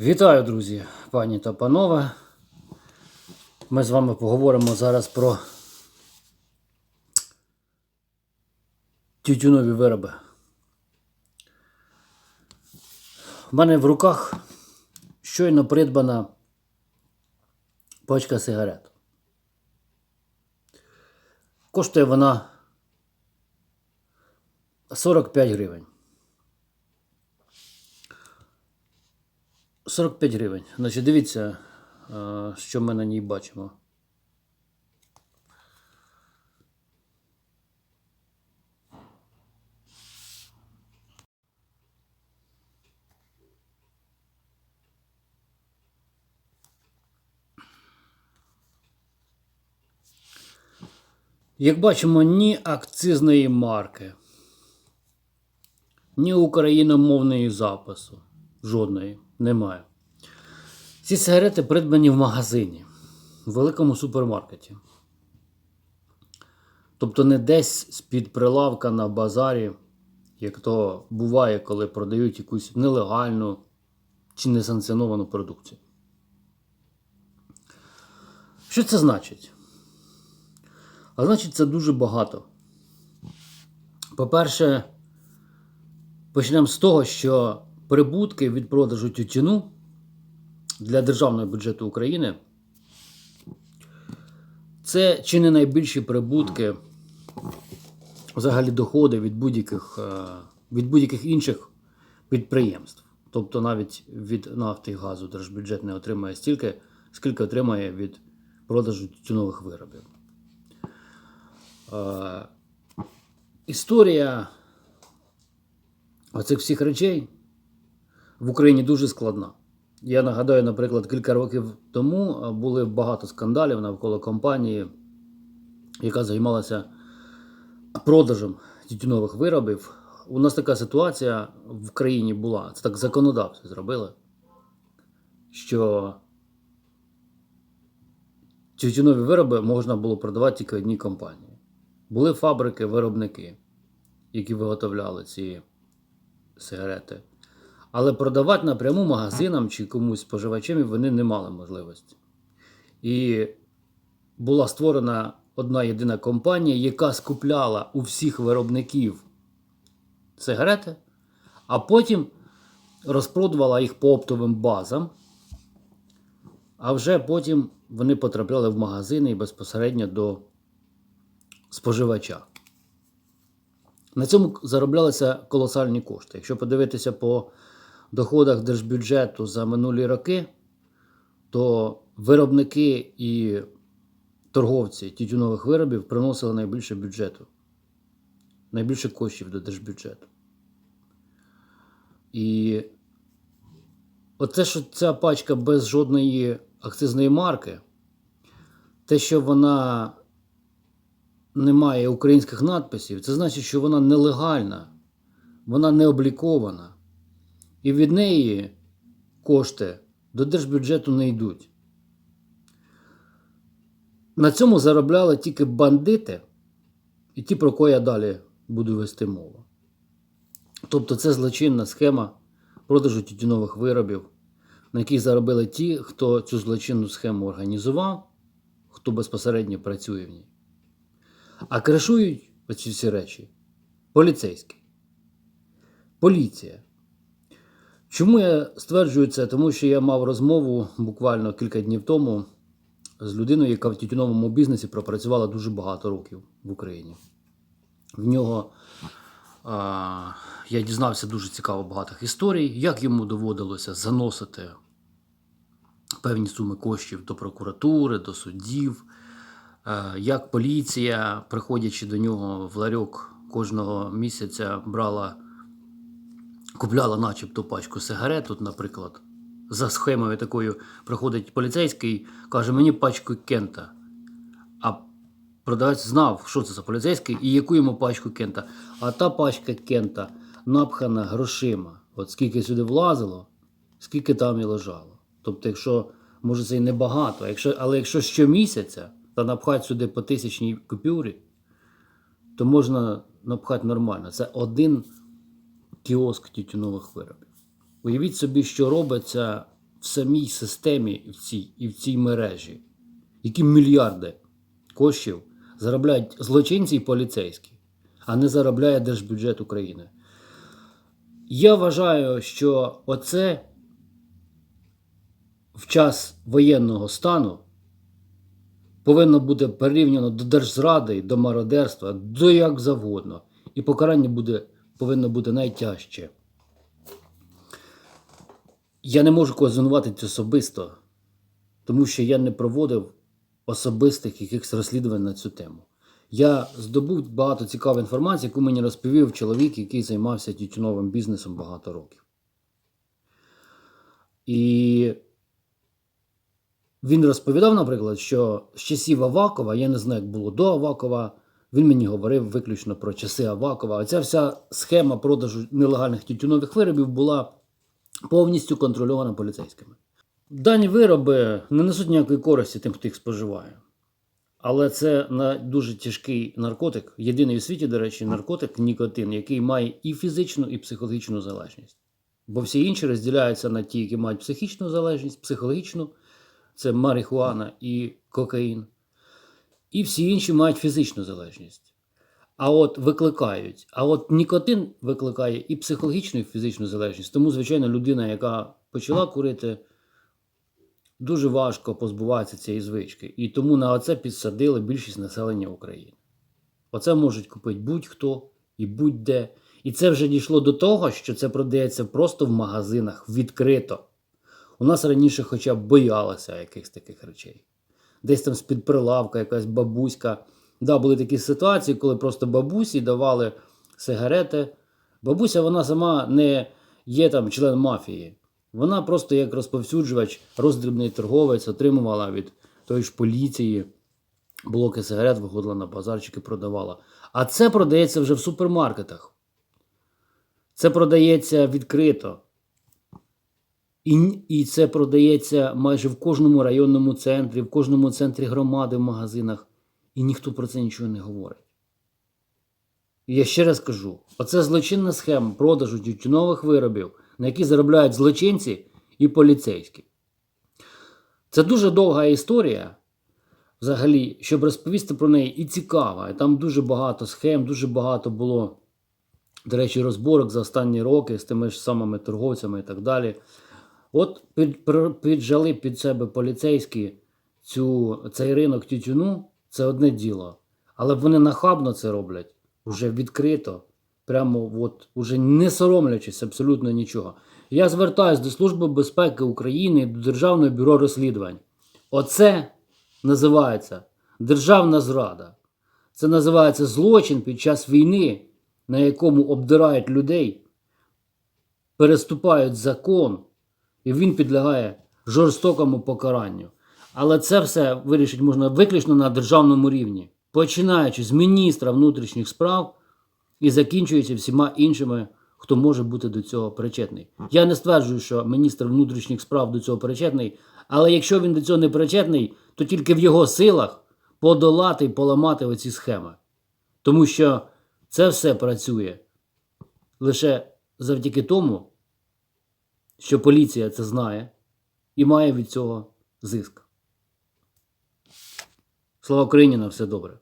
Вітаю, друзі, пані та панове. Ми з вами поговоримо зараз про тютюнові вироби. У мене в руках щойно придбана пачка сигарет. Коштує вона 45 гривень. 45 гривень. Значить, дивіться, е, що ми на ній бачимо. Як бачимо, ні акцизної марки, ні україномовної запису. Жодної немає. Ці сигарети придбані в магазині, в великому супермаркеті. Тобто не десь з-під прилавка на базарі, як то буває, коли продають якусь нелегальну чи несанкціоновану продукцію. Що це значить? А значить, це дуже багато. По-перше, почнемо з того, що прибутки від продажу тютюну для державного бюджету України це чи не найбільші прибутки, взагалі доходи від будь-яких е, від будь-яких інших підприємств. Тобто навіть від нафти і газу держбюджет не отримує стільки, скільки отримує від продажу тютюнових виробів. Е, Історія оцих всіх речей в Україні дуже складна. Я нагадаю, наприклад, кілька років тому були багато скандалів навколо компанії, яка займалася продажем тютюнових виробів. У нас така ситуація в країні була. Це так законодавці зробили, що тютюнові вироби можна було продавати тільки одній компанії. Були фабрики, виробники, які виготовляли ці сигарети. Але продавати напряму магазинам чи комусь споживачам вони не мали можливості. І була створена одна єдина компанія, яка скупляла у всіх виробників сигарети, а потім розпродувала їх по оптовим базам. А вже потім вони потрапляли в магазини і безпосередньо до споживача. На цьому зароблялися колосальні кошти. Якщо подивитися по доходах держбюджету за минулі роки, то виробники і торговці тютюнових виробів приносили найбільше бюджету, найбільше коштів до держбюджету. І оце, що ця пачка без жодної акцизної марки, те, що вона не має українських надписів, це значить, що вона нелегальна, вона не облікована. І від неї кошти до держбюджету не йдуть. На цьому заробляли тільки бандити і ті, про кого я далі буду вести мову. Тобто це злочинна схема продажу тютюнових виробів, на якій заробили ті, хто цю злочинну схему організував, хто безпосередньо працює в ній. А кришують оці всі речі поліцейські. Поліція. Чому я стверджую це? Тому що я мав розмову буквально кілька днів тому з людиною, яка в тютюновому бізнесі пропрацювала дуже багато років в Україні. В нього а, я дізнався дуже цікаво багатих історій, як йому доводилося заносити певні суми коштів до прокуратури, до суддів, е, як поліція, приходячи до нього в ларьок кожного місяця, брала купляла начебто пачку сигарет, тут, наприклад, за схемою такою приходить поліцейський, каже, мені пачку кента. А продавець знав, що це за поліцейський і яку йому пачку кента. А та пачка кента напхана грошима. От скільки сюди влазило, скільки там і лежало. Тобто, якщо, може, це і небагато, якщо, але якщо щомісяця та напхати сюди по тисячній купюрі, то можна напхати нормально. Це один кіоск тютюнових виробів. Уявіть собі, що робиться в самій системі в цій, і в цій мережі, які мільярди коштів заробляють злочинці і поліцейські, а не заробляє держбюджет України. Я вважаю, що оце в час воєнного стану повинно бути порівняно до держзради, до мародерства, до як завгодно. І покарання буде, повинно бути найтяжче. Я не можу когось звинуватити особисто, тому що я не проводив особистих якихось розслідувань на цю тему. Я здобув багато цікавої інформації, яку мені розповів чоловік, який займався тютюновим бізнесом багато років. І він розповідав, наприклад, що з часів Авакова, я не знаю, як було до Авакова, він мені говорив виключно про часи Авакова. Оця вся схема продажу нелегальних тютюнових виробів була повністю контрольована поліцейськими. Дані вироби не несуть ніякої користі тим, хто їх споживає. Але це на дуже тяжкий наркотик, єдиний у світі, до речі, наркотик нікотин, який має і фізичну, і психологічну залежність. Бо всі інші розділяються на ті, які мають психічну залежність, психологічну це марихуана і кокаїн. І всі інші мають фізичну залежність. А от викликають. А от нікотин викликає і психологічну, і фізичну залежність. Тому, звичайно, людина, яка почала курити, дуже важко позбуватися цієї звички. І тому на оце підсадили більшість населення України. Оце можуть купити будь-хто і будь-де. І це вже дійшло до того, що це продається просто в магазинах відкрито. У нас раніше хоча б боялися якихось таких речей. Десь там з-під прилавка якась бабуська. Да, були такі ситуації, коли просто бабусі давали сигарети. Бабуся, вона сама не є там член мафії. Вона просто як розповсюджувач, роздрібний торговець, отримувала від тої ж поліції блоки сигарет, виходила на базарчики, продавала. А це продається вже в супермаркетах. Це продається відкрито. І, і це продається майже в кожному районному центрі, в кожному центрі громади, в магазинах. І ніхто про це нічого не говорить. І я ще раз кажу: оце злочинна схема продажу тютюнових виробів, на які заробляють злочинці і поліцейські. Це дуже довга історія, взагалі, щоб розповісти про неї, і цікава. Там дуже багато схем, дуже багато було, до речі, розборок за останні роки з тими ж самими торговцями і так далі. От під, піджали під себе поліцейські цю, цей ринок тютюну, це одне діло. Але вони нахабно це роблять вже відкрито, прямо от, уже не соромлячись абсолютно нічого. Я звертаюся до Служби безпеки України, до Державного бюро розслідувань. Оце називається державна зрада. Це називається злочин під час війни, на якому обдирають людей, переступають закон, і він підлягає жорстокому покаранню. Але це все вирішити можна виключно на державному рівні, починаючи з міністра внутрішніх справ і закінчуючи всіма іншими, хто може бути до цього причетний. Я не стверджую, що міністр внутрішніх справ до цього причетний, але якщо він до цього не причетний, то тільки в його силах подолати і поламати оці схеми. Тому що це все працює лише завдяки тому, що поліція це знає і має від цього зиск. Слава Україні на все добре.